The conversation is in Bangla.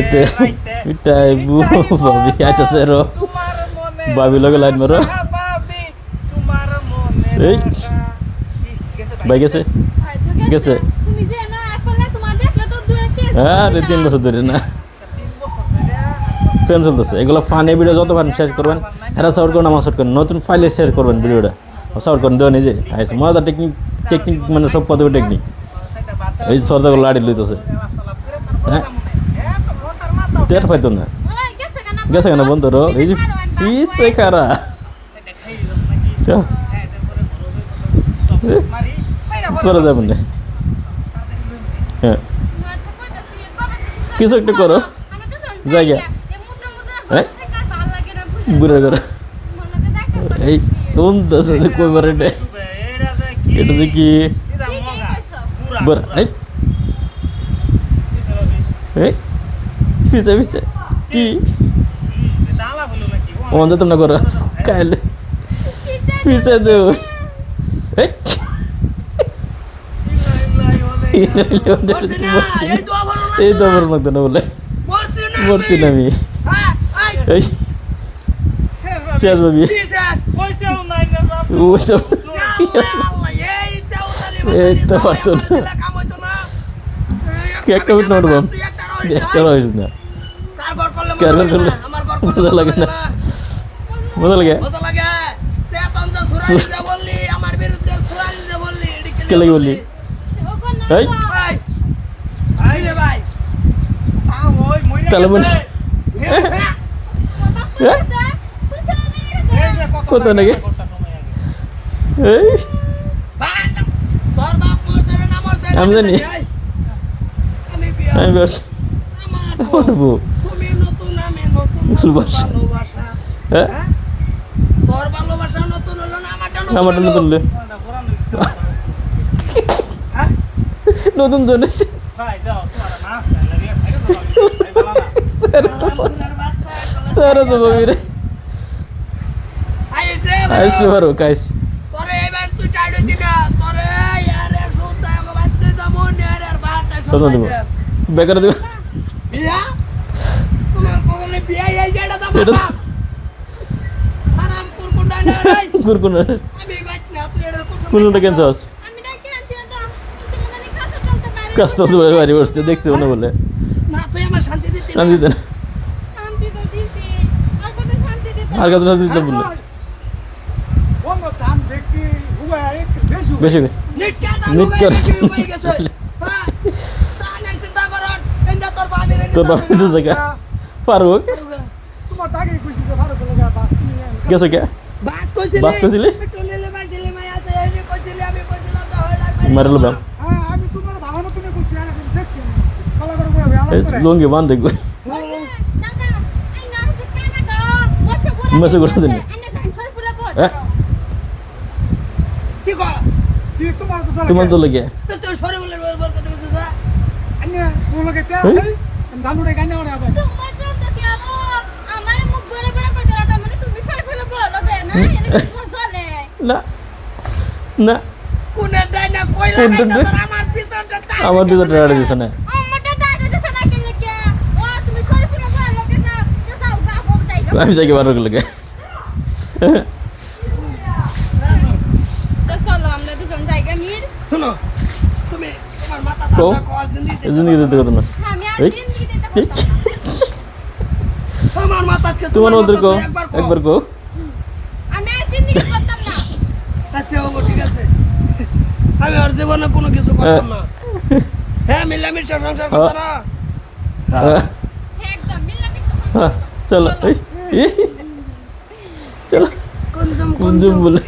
এতে বু ভাবি আইতাছে রো। ভাবি লগে লাইন মারো। এই। ভাই গেছে। গেছে। তুমি যে না এখন তোমার দেখলে তো দূরে কে হ্যাঁ রে তিন বছর ধরে না। প্রেম চলতেছে। এগুলো ফানি ভিডিও যত ফান শেয়ার করবেন হেরা সাউট করুন আমার সাউট করুন নতুন ফাইলে শেয়ার করবেন ভিডিওটা সাউট করেন দেওয়া নিজে। আইসে মজা টেকনিক টেকনিক মানে সব পদে টেকনিক এই সর্দাগুলো লাড়ি লইতেছে। হ্যাঁ? টের পাইতো না। গেছে কেন গেছে বন্ধ রো? এই যে পিসে খারা করে যাবেন না। হ্যাঁ। কিছু একটা করো। জায়গা। হ্যাঁ? ঘুরে ঘুরে। এই কোন দেশে যে কইবার এটা। এটা যে কি? এই পিছে পিছে কি ওন যেতাম না করো কাইলে পিছে দেও এই তো আমার মতো না বলে মরছি না আমি এই শেষ ভাবি ওসব এই তো পারতো না। একটা উঠ না উঠবাম একটা হয়েছে না। কারণ করলে মজা লাগে না? মজা লাগে কে লাগে বললি? এই? তাহলে মনে কোথায় নাকি? এই? আমি জানি। আমি ব্যস্ত। বলব নতুন আমি নতুন ভালোবাসা। ভালোবাসা। হ্যাঁ? হ্যাঁ? তোর ভালোবাসা নতুন হলো না আমারটা নতুন আমারটা হলো? নতুন লে। হ্যাঁ? নতুন জন্য ফুলের বাচ্চা, কলেজ সারা তো থেকে ভাবি রে না, তুই এটার কোনটা কুরকুনটা কেন চাস আমি ডাকি আনছি না তো তুমি খাতা চলতে পারে। কাস্ত তো বাড়ি বসছে দেখছি মনে বলে। না, তুই শান্তি দিতি না। শান্তি দেন তো দিছি। আর কত শান্তি দিতে আর কত শান্তি দিতে বললে? বেশি নিট হয়ে কর। গেছে, হয়ে গেছে। হ্যাঁ? তানের চিন্তা করো, এনজা তোর। বাবা তো জায়গা। ফারুক গেছে কে? বাস কইছিলি? বাস কইছিলি? একটু লিলে মাইছিলি, মাই আছে, এনে কইছিলি, আমি কইছিলাম তো হয়? লাগবে। মারিল বাম এই লুঙ্গি বান দেখব মেসে করে দিন। হ্যাঁ? কি কর? তোমার তো লেগে তো তুই সরে বলে বল বল কথা কইছিস, হ্যাঁ? না না কোনের ডাইনা কই কোন ডাইনা? তোর আমার পিছনটা তাই আমার দুটো টাকা দিছে না আমি যাই বারো লেগে চলো আমরা দুজন জায়গা মির শুনো, তুমি তোমার মাথা। কর, জিন্দগি না। জিন্দেগি দিতে না। তোমার মধ্যে কো একবার কো। আমি আর আচ্ছা জীবনে কোনো কিছু করতাম না। হ্যাঁ। মিলামিশা সংসার করতে না। হ্যাঁ, হ্যাঁ, চলো চলো কুঞ্জুম বলে।